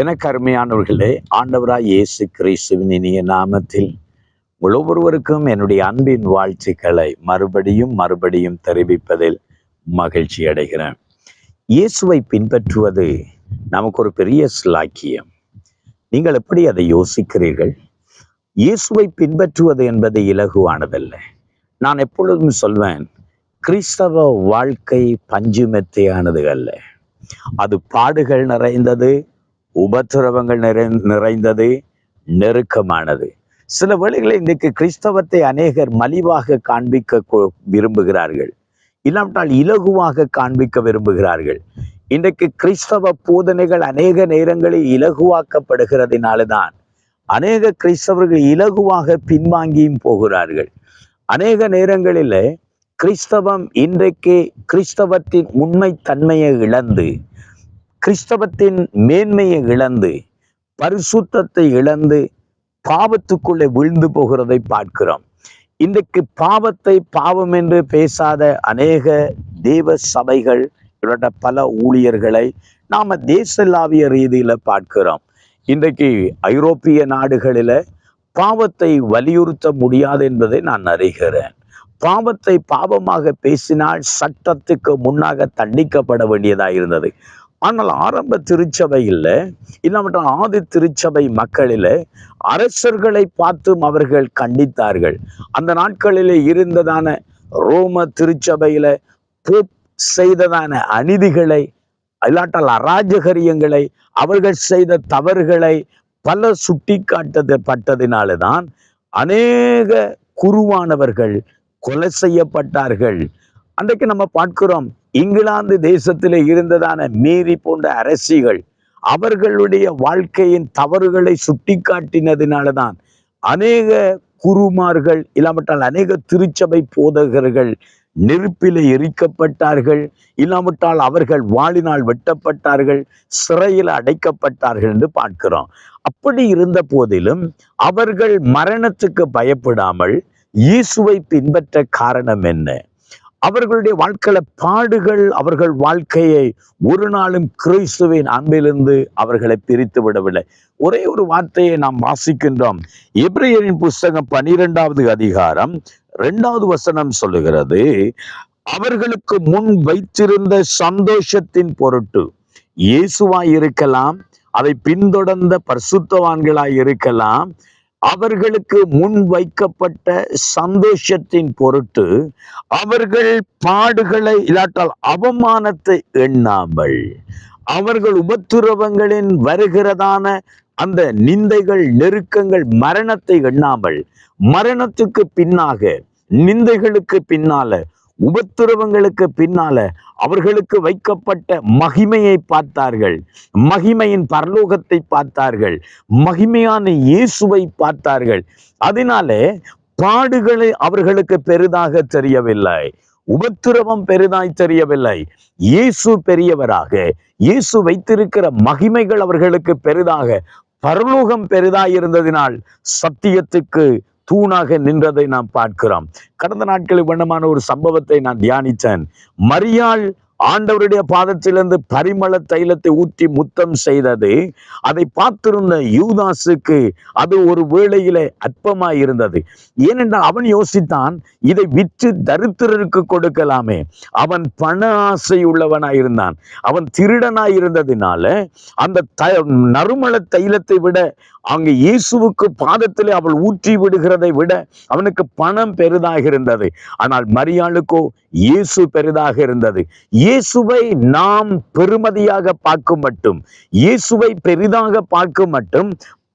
எனக்கு அருமையானவர்களே ஆண்டவராய் இயேசு கிறிஸ்துவின் இனிய நாமத்தில் உங்கள் ஒவ்வொருவருக்கும் என்னுடைய அன்பின் வாழ்த்துக்களை மறுபடியும் மறுபடியும் தெரிவிப்பதில் மகிழ்ச்சி அடைகிறேன். இயேசுவை பின்பற்றுவது நமக்கு ஒரு பெரிய சிலாக்கியம். நீங்கள் எப்படி அதை யோசிக்கிறீர்கள்? இயேசுவை பின்பற்றுவது என்பது இலகுவானதல்ல. நான் எப்பொழுதும் சொல்வேன் கிறிஸ்தவ வாழ்க்கை பஞ்சுமெத்தையானது அல்ல. அது பாடுகள் நிறைந்தது உபத்திரவங்கள் நிறை நிறைந்தது நெருக்கமானது. சில வேளைகளில் இன்றைக்கு கிறிஸ்தவத்தை அநேகர் மலிவாக காண்பிக்க விரும்புகிறார்கள். இல்லாவிட்டால் இலகுவாக காண்பிக்க விரும்புகிறார்கள். இன்றைக்கு கிறிஸ்தவ போதனைகள் அநேக நேரங்களில் இலகுவாக்கப்படுகிறதுனாலதான் அநேக கிறிஸ்தவர்கள் இலகுவாக பின்வாங்கியும் போகிறார்கள். அநேக நேரங்களில் கிறிஸ்தவம் இன்றைக்கு கிறிஸ்தவத்தின் உண்மை தன்மையை இழந்து கிறிஸ்தவத்தின் மேன்மையை இழந்து பரிசுத்தத்தை இழந்து பாவத்துக்குள்ளே விழுந்து போகிறதை பார்க்கிறோம். இன்றைக்கு பாவத்தை பாவம் என்று பேசாத அநேக தேவ சபைகள் இவரோட பல ஊழியர்களை நாம தேசலாவிய ரீதியில பார்க்கிறோம். இன்றைக்கு ஐரோப்பிய நாடுகளில பாவத்தை வலியுறுத்த முடியாது என்பதை நான் அறிகிறேன். பாவத்தை பாவமாக பேசினால் சட்டத்துக்கு முன்னாக தண்டிக்கப்பட வேண்டியதாக இருந்தது. ஆனால் ஆரம்ப திருச்சபையில் இல்லாமட்ட ஆதி திருச்சபை மக்களில் அரசர்களை பார்த்தும் அவர்கள் கண்டித்தார்கள். அந்த நாட்களில் இருந்ததான ரோம திருச்சபையில் போப் செய்ததான அநீதிகளை இல்லாட்டால் அராஜகரியங்களை அவர்கள் செய்த தவறுகளை பல சுட்டி காட்டப்பட்டதினால்தான் அநேக குருவானவர்கள் கொலை செய்யப்பட்டார்கள். அன்றைக்கு நம்ம பார்க்கிறோம் இங்கிலாந்து தேசத்திலே இருந்ததான மீறி போன்ற அரசிகள் அவர்களுடைய வாழ்க்கையின் தவறுகளை சுட்டி காட்டினதினாலதான் அநேக குருமார்கள் இல்லாமட்டால் அநேக திருச்சபை போதகர்கள் நெருப்பிலே எரிக்கப்பட்டார்கள். இல்லாமட்டால் அவர்கள் வாளினால் வெட்டப்பட்டார்கள் சிறையில் அடைக்கப்பட்டார்கள் என்று பார்க்கிறோம். அப்படி இருந்த போதிலும் அவர்கள் மரணத்துக்கு பயப்படாமல் இயேசுவை பின்பற்ற காரணம் என்ன? அவர்களுடைய வாழ்க்கையில பாடுகள் அவர்கள் வாழ்க்கையை ஒரு நாளும் கிறிஸ்துவின் அன்பிலிருந்து அவர்களை பிரித்து விடவில்லை. ஒரே ஒரு வார்த்தையை நாம் வாசிக்கின்றோம். இப்ரியரின் புஸ்தகம் பனிரெண்டாவது அதிகாரம் இரண்டாவது வசனம் சொல்லுகிறது அவர்களுக்கு முன் வைத்திருந்த சந்தோஷத்தின் பொருட்டு இயேசுவாய் இருக்கலாம் அதை பின்தொடர்ந்த பரிசுத்தவான்களாய் இருக்கலாம் அவர்களுக்கு முன் வைக்கப்பட்ட சந்தோஷத்தின் பொருட்டு அவர்கள் பாடுகளை இல்லாட்டால் அவமானத்தை எண்ணாமல் அவர்கள் உபத்துரவங்களின் வருகிறதான அந்த நிந்தைகள் நெருக்கங்கள் மரணத்தை எண்ணாமல் மரணத்துக்கு பின்னாக நிந்தைகளுக்கு பின்னால உபத்திரவங்களுக்கு பின்னால அவர்களுக்கு வைக்கப்பட்ட மகிமையை பார்த்தார்கள். மகிமையின் பரலோகத்தை பார்த்தார்கள். மகிமையான இயேசுவை பார்த்தார்கள். அதனாலே பாடுகளை அவர்களுக்கு பெரிதாக தெரியவில்லை. உபத்திரவம் பெரிதாய் தெரியவில்லை. இயேசு பெரியவராக இயேசு வைத்திருக்கிற மகிமைகள் அவர்களுக்கு பெரிதாக பரலோகம் பெரிதாய் இருந்ததினால் சத்தியத்துக்கு தூணாக நின்றதை நாம் பார்க்கிறோம். கடந்த நாட்களில் வண்ணமான ஒரு சம்பவத்தை நான் தியானித்தேன். மரியாள் ஆண்டவருடைய பாதத்திலிருந்து பரிமள தைலத்தை ஊற்றி முத்தம் செய்தது. அதை பார்த்திருந்த யூதாசுக்கு அது ஒரு வேளையிலே அற்பமாய் இருந்தது. ஏனென்றால் அவன் யோசித்தான் இதை விற்று தரித்திரருக்கு கொடுக்கலாமே. அவன் பண ஆசை உள்ளவனாய் இருந்தான். அவன் திருடனாய் இருந்ததினால அந்த த நறுமண தைலத்தை விட அங்கு இயேசுவுக்கு பாதத்திலே அவள் ஊற்றி விடுகிறதை விட அவனுக்கு பணம் பெரிதாக இருந்தது. ஆனால் மரியாளுக்கோ இயேசு பெரிதாக இருந்தது. இயேசுவை நாம் பெருமதியாக பார்க்கும் மட்டும் இயேசுவை பெரிதாக பார்க்கும் மட்டும்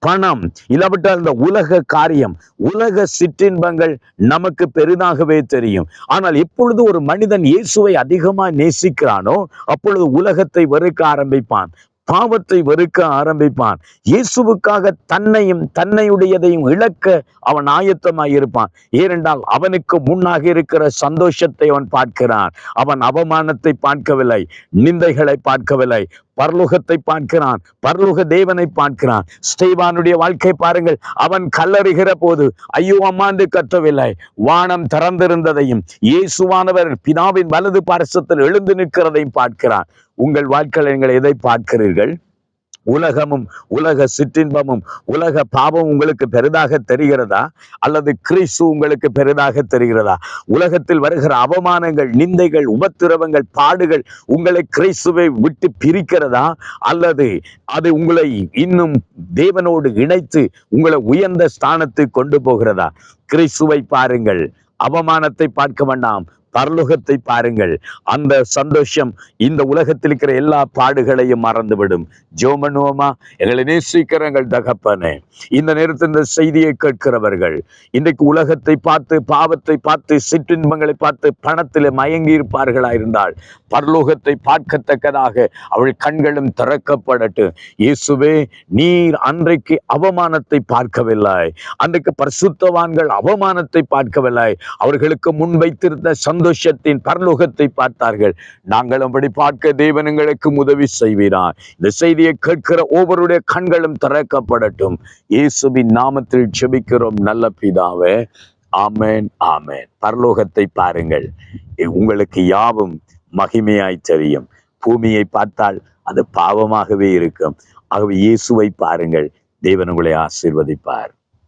பணம் இல்லாவிட்டால் இந்த உலக காரியம் உலக சிற்றின்பங்கள் நமக்கு பெரிதாகவே தெரியும். ஆனால் எப்பொழுது ஒரு மனிதன் இயேசுவை அதிகமாக நேசிக்கிறானோ அப்பொழுது உலகத்தை வெறுக்க ஆரம்பிப்பான். பாவத்தை வெறுக்க ஆரம்பிப்பான். இயேசுவுக்காக தன்னையும் தன்னையுடையதையும் இழக்க அவன் ஆயத்தமாயிருப்பான் ஏனென்றால் அவனுக்கு முன்னாக இருக்கிற சந்தோஷத்தை அவன் பார்க்கிறான். அவன் அவமானத்தை பார்க்கவில்லை. நிந்தைகளை பார்க்கவில்லை. பரலோகத்தை பார்க்கிறான் பரலோக தேவனை பார்க்கிறான். ஸ்டேவானுடைய வாழ்க்கை பாருங்கள் அவன் கல்லறிகிற போது ஐயோ அம்மாண்டு கத்தவில்லை. வானம் திறந்திருந்ததையும் இயேசுவானவர் பிதாவின் வலது பாரசத்தில் எழுந்து நிற்கிறதையும் பார்க்கிறான். உங்கள் வாழ்க்கையில் நீங்கள் எதை பார்க்கிறீர்கள்? உலகமும் உலக சிற்றின்பமும் உலக பாவம் உங்களுக்கு பெரிதாக தெரிகிறதா? அல்லது கிறிஸ்து உங்களுக்கு பெரிதாக தெரிகிறதா? உலகத்தில் வருகிற அவமானங்கள் நிந்தைகள் உபத்திரவங்கள் பாடுகள் உங்களை கிறிஸ்துவை விட்டு பிரிக்கிறதா? அல்லது அது உங்களை இன்னும் தேவனோடு இணைத்து உங்களை உயர்ந்த ஸ்தானத்தை கொண்டு போகிறதா? கிறிஸ்துவை பாருங்கள். அவமானத்தை பார்க்க வேண்டாம். பரலோகத்தை பாருங்கள். அந்த சந்தோஷம் இந்த உலகத்தில் இருக்கிற எல்லா பாடுகளையும் மறந்துவிடும். ஜோமனுவமா எங்களை நேசிக்கிறங்கள் தகப்பனே இந்த நேரத்தில் இந்த செய்தியை கேட்கிறவர்கள் இன்றைக்கு உலகத்தை பார்த்து பாவத்தை பார்த்து சிற்றின்பங்களை பார்த்து பணத்தில் மயங்கி இருப்பார்களா இருந்தால் பரலோகத்தை பார்க்கத்தக்கதாக அவள் கண்களும் திறக்கப்படட்டும். இயேசுவே நீர் அன்றைக்கு அவமானத்தை பார்க்கவில்லை. அன்றைக்கு பரிசுத்தவான்கள் அவமானத்தை பார்க்கவில்லை. அவர்களுக்கு முன்வைத்திருந்த சந்தோஷத்தின் பரலோகத்தை பார்த்தார்கள். நாங்கள் அப்படி பார்க்க தேவனங்களுக்கு உதவி செய்வீரான் இந்த செய்தியை கேட்கிற ஒவ்வொருடைய கண்களும் திறக்கப்படட்டும். இயேசுவின் நாமத்தில் செபிக்கிறோம் நல்ல பிதாவே. ஆமேன் ஆமேன். பரலோகத்தை பாருங்கள். உங்களுக்கு யாவும் மகிமையாய் தெரியும். பூமியை பார்த்தால் அது பாவமாகவே இருக்கும். ஆகவே இயேசுவை பாருங்கள். தேவன் உங்களை ஆசீர்வதிப்பார்.